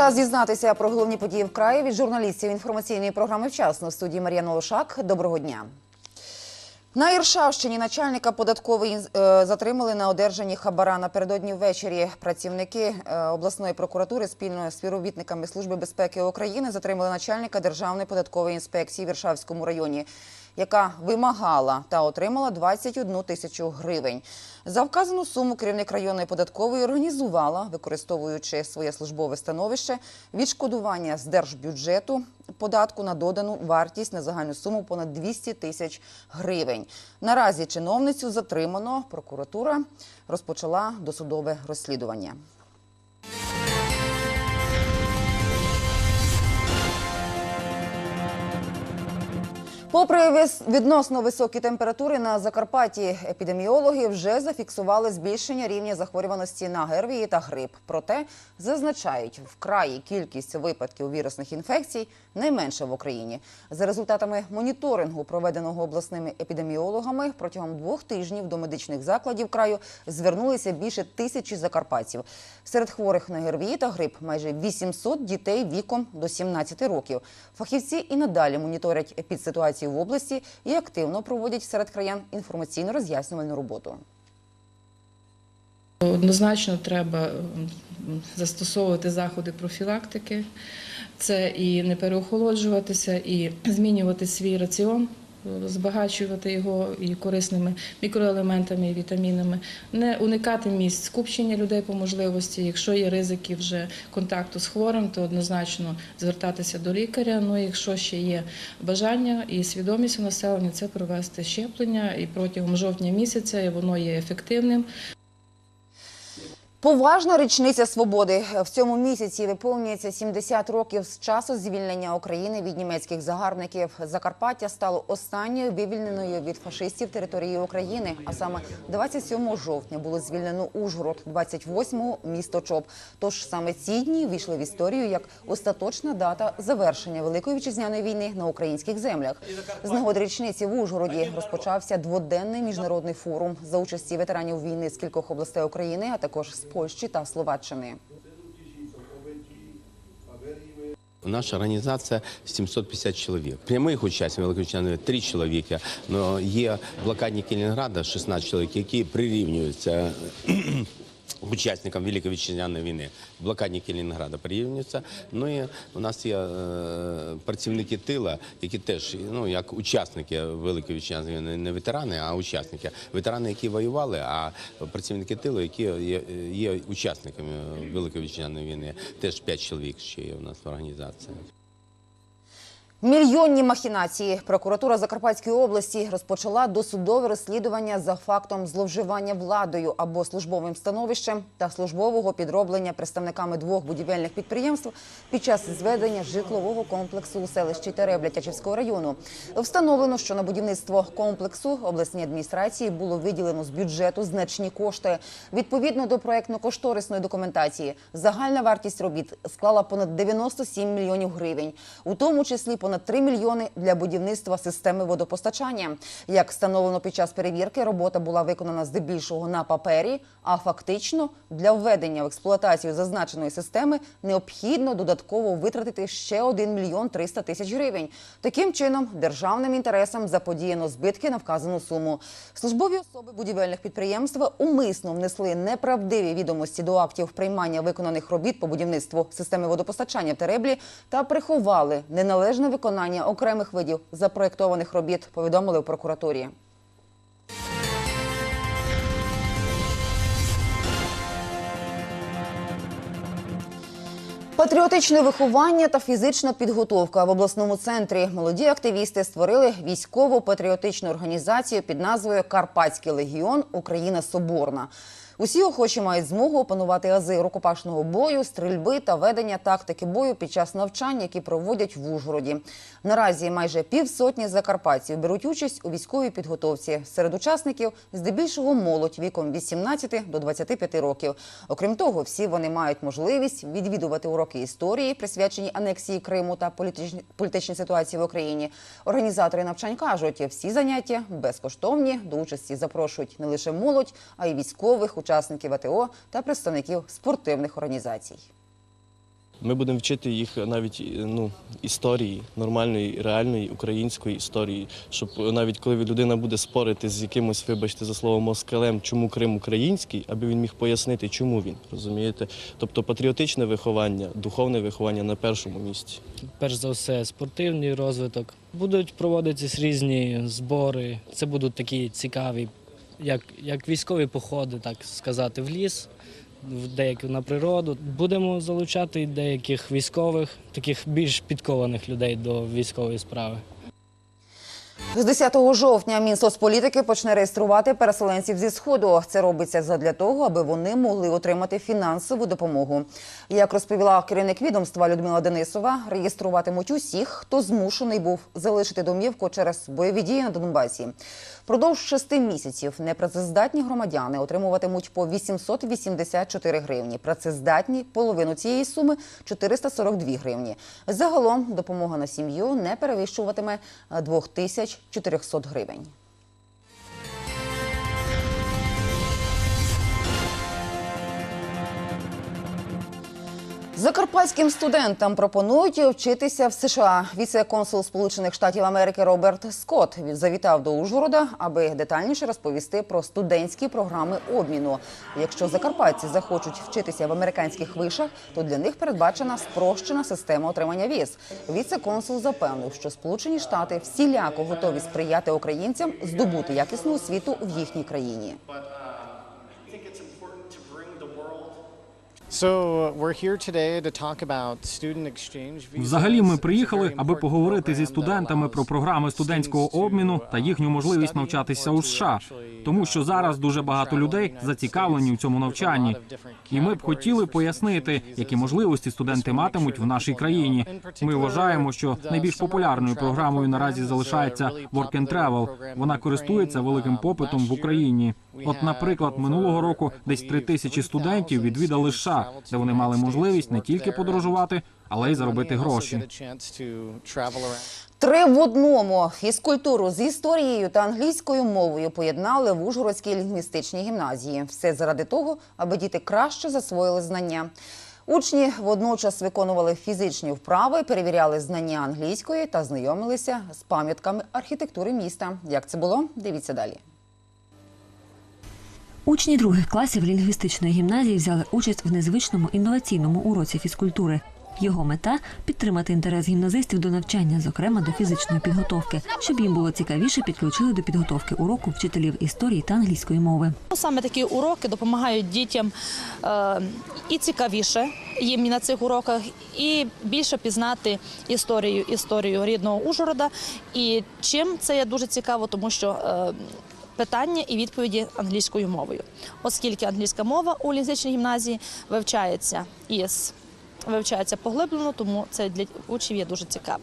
Час дізнатися про головні події в краї від журналістів інформаційної програми «Вчасно» в студії Мар'яна Лошак. Доброго дня. На Іршавщині начальника податкової е, затримали на одержанні хабара. Напередодні ввечері працівники е, обласної прокуратури спільно з співробітниками Служби безпеки України затримали начальника Державної податкової інспекції в Іршавському районі, яка вимагала та отримала 21 тисячу гривень. За вказану суму керівник районної податкової організувала, використовуючи своє службове становище, відшкодування з держбюджету податку на додану вартість на загальну суму понад 200 тисяч гривень. Наразі чиновницю затримано. Прокуратура розпочала досудове розслідування. Попри відносно високі температури на Закарпатті, епідеміологи вже зафіксували збільшення рівня захворюваності на ГРВІ та грип. Проте зазначають, в краї кількість випадків вірусних інфекцій найменша в Україні. За результатами моніторингу, проведеного обласними епідеміологами, протягом двох тижнів до медичних закладів краю звернулися більше тисячі закарпатців. Серед хворих на ГРВІ та грип майже 800 дітей віком до 17 років. Фахівці і надалі моніторять епідситуацію в області і активно проводять серед краян інформаційно-роз'яснювальну роботу. Однозначно треба застосовувати заходи профілактики. Це і не переохолоджуватися, і змінювати свій раціон, збагачувати його і корисними мікроелементами і вітамінами, не уникати місць скупчення людей по можливості. Якщо є ризики вже контакту з хворим, то однозначно звертатися до лікаря. Ну, і якщо ще є бажання і свідомість у населення, це провести щеплення і протягом жовтня місяця воно є ефективним. Поважна річниця свободи в цьому місяці виповнюється 70 років з часу звільнення України від німецьких загарбників. Закарпаття стало останньою вивільненою від фашистів територією України. А саме 27 жовтня було звільнено Ужгород, 28-го – місто Чоп. Тож саме ці дні війшли в історію як остаточна дата завершення Великої вітчизняної війни на українських землях. З нагоди річниці в Ужгороді розпочався дводенний міжнародний форум за участі ветеранів війни з кількох областей України, а також Польщі та Словаччини. Наша організація 750 чоловік. Прямих учасників Великої 3 чоловіки. Є блокадні Ленінграда 16 чоловік, які прирівнюються учасникам Великої вітчизняної війни. Блокадники Ленінграда прирівнюються. Ну і у нас є е, працівники тила, які теж ну як учасники Великої вітчизняної війни, не ветерани, а учасники. Ветерани, які воювали, а працівники тилу, які є, є учасниками Великої вітчизняної війни. Теж 5 чоловік ще є у нас в організації. Мільйонні махінації. Прокуратура Закарпатської області розпочала досудове розслідування за фактом зловживання владою або службовим становищем та службового підроблення представниками двох будівельних підприємств під час зведення житлового комплексу у селищі Теребля Тячівського району. Встановлено, що на будівництво комплексу обласній адміністрації було виділено з бюджету значні кошти. Відповідно до проектно-кошторисної документації, загальна вартість робіт склала понад 97 мільйонів гривень, у тому числі понад 3 мільйони для будівництва системи водопостачання. Як встановлено під час перевірки, робота була виконана здебільшого на папері, а фактично для введення в експлуатацію зазначеної системи необхідно додатково витратити ще 1 мільйон 300 тисяч гривень. Таким чином, державним інтересам заподіяно збитки на вказану суму. Службові особи будівельних підприємств умисно внесли неправдиві відомості до актів приймання виконаних робіт по будівництву системи водопостачання в Тереблі та приховали неналежне виконання окремих видів запроєктованих робіт. Повідомили у прокуратурі. Патріотичне виховання та фізична підготовка в обласному центрі. Молоді активісти створили військово-патріотичну організацію під назвою Карпатський легіон Україна Соборна. Усі охочі мають змогу опанувати ази рукопашного бою, стрільби та ведення тактики бою під час навчань, які проводять в Ужгороді. Наразі майже півсотні закарпатців беруть участь у військовій підготовці. Серед учасників здебільшого молодь віком 18 до 25 років. Окрім того, всі вони мають можливість відвідувати уроки історії, присвячені анексії Криму та політичній ситуації в Україні. Організатори навчань кажуть, всі заняття безкоштовні. До участі запрошують не лише молодь, а й військових, учасників АТО та представників спортивних організацій. Ми будемо вчити їх навіть ну, історії, нормальної, реальної української історії, щоб навіть коли людина буде спорити з якимось, вибачте за слово, москалем, чому Крим український, аби він міг пояснити, чому він, розумієте? Тобто патріотичне виховання, духовне виховання на першому місці. перш за все спортивний розвиток. Будуть проводитись різні збори. Це будуть такі цікаві, як, як військові походи, так сказати, в ліс, в деякі на природу. Будемо залучати деяких військових, таких більш підкованих людей до військової справи. З 10 жовтня Мінсоцполітики почне реєструвати переселенців зі сходу. Це робиться задля того, аби вони могли отримати фінансову допомогу. Як розповіла керівник відомства Людмила Денисова, реєструватимуть усіх, хто змушений був залишити домівку через бойові дії на Донбасі. Продовж шести місяців непрацездатні громадяни отримуватимуть по 884 гривні. Працездатні половину цієї суми 442 гривні. Загалом допомога на сім'ю не перевищуватиме 2000 400 гривень. Закарпатським студентам пропонують вчитися в США. Віце-консул Сполучених Штатів Америки Роберт Скотт завітав до Ужгорода, аби детальніше розповісти про студентські програми обміну. Якщо закарпатці захочуть вчитися в американських вишах, то для них передбачена спрощена система отримання віз. Віце-консул запевнив, що Сполучені Штати всіляко готові сприяти українцям здобути якісну освіту в їхній країні. Взагалі, ми приїхали, аби поговорити зі студентами про програми студентського обміну та їхню uh, можливість навчатися у США, тому що uh, зараз дуже багато людей зацікавлені у цьому навчанні. І ми б хотіли пояснити, які можливості студенти матимуть в нашій країні. Ми вважаємо, що найбільш популярною програмою наразі залишається Work and Travel. Вона користується великим попитом в Україні. От, наприклад, минулого року десь три тисячі студентів відвідали students Де вони мали можливість не тільки подорожувати, але й заробити гроші. Три в одному фізкультуру з історією та англійською мовою поєднали в Ужгородській лінгвістичній гімназії. Все заради того, аби діти краще засвоїли знання. Учні водночас виконували фізичні вправи, перевіряли знання англійської та знайомилися з пам'ятками архітектури міста. Як це було? Дивіться далі. Учні других класів лінгвістичної гімназії взяли участь в незвичному інноваційному уроці фізкультури. Його мета підтримати інтерес гімназистів до навчання, зокрема до фізичної підготовки, щоб їм було цікавіше, підключили до підготовки уроку вчителів історії та англійської мови. Ну, Саме такі уроки допомагають дітям е, і цікавіше їм на цих уроках, і більше пізнати історію, історію рідного Ужгорода. І чим це є дуже цікаво, тому що е, питання і відповіді англійською мовою, оскільки англійська мова у лінгвістичній гімназії вивчається із вивчається поглиблено, тому це для учнів є дуже цікаво.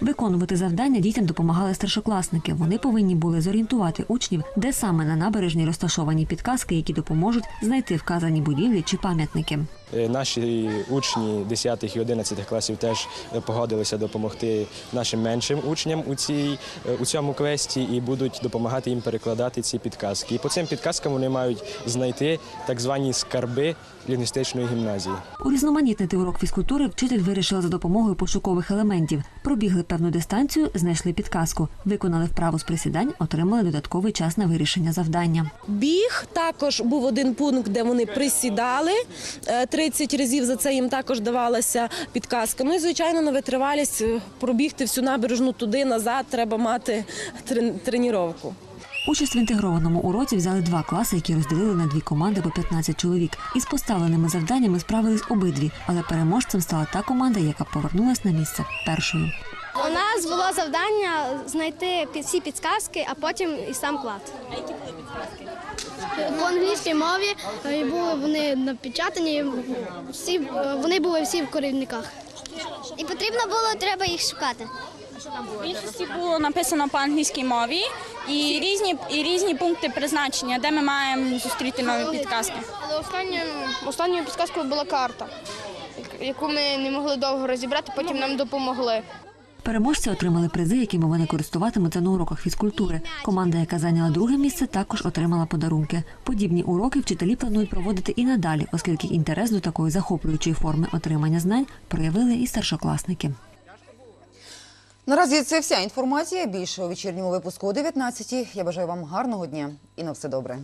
Виконувати завдання дітям допомагали старшокласники. Вони повинні були зорієнтувати учнів, де саме на набережній розташовані підказки, які допоможуть знайти вказані будівлі чи пам'ятники. Е, Наші учні 10 і 11 класів теж е, погодилися допомогти нашим меншим учням у, цій, е, у цьому квесті і будуть допомагати їм перекладати ці підказки. І по цим підказкам вони мають знайти так звані скарби лінгвістичної гімназії. Урізноманітнити урок фізкультури вчитель вирішив за допомогою пошукових елементів. Пробігли певну дистанцію, знайшли підказку, виконали вправу з присідань, отримали додатковий час на вирішення завдання. Біг також був один пункт, де вони присідали 30 разів. За це їм також давалася підказка. Ну і звичайно, на витривалість е, пробігти всю набережну туди назад. Треба мати тренування. Участь в інтегрованому уроці взяли два класи, які розділили на дві команди по 15 чоловік. Із поставленими завданнями справились обидві, але переможцем стала та команда, яка повернулась на місце першою. У нас було завдання знайти всі підсказки, а потім і сам клад. А які були підсказки? По англійській мові е, і були вони напечатані, всі, е, вони були всі в корівниках. І потрібно було, треба їх шукати. більшості було написано по англійській мові і різні, і різні пункти призначення, де ми маємо зустріти нові підказки. Але останньою, останньою підсказкою була карта, яку ми не могли довго розібрати, потім нам допомогли. Переможці отримали призи, якими вони користуватимуться на уроках фізкультури. Команда, яка зайняла друге місце, також отримала подарунки. Подібні уроки вчителі планують проводити і надалі, оскільки інтерес до такої захоплюючої форми отримання знань проявили і старшокласники. Наразі це вся інформація. Більше у вечірньому випуску о 19 Я бажаю вам гарного дня і на все добре.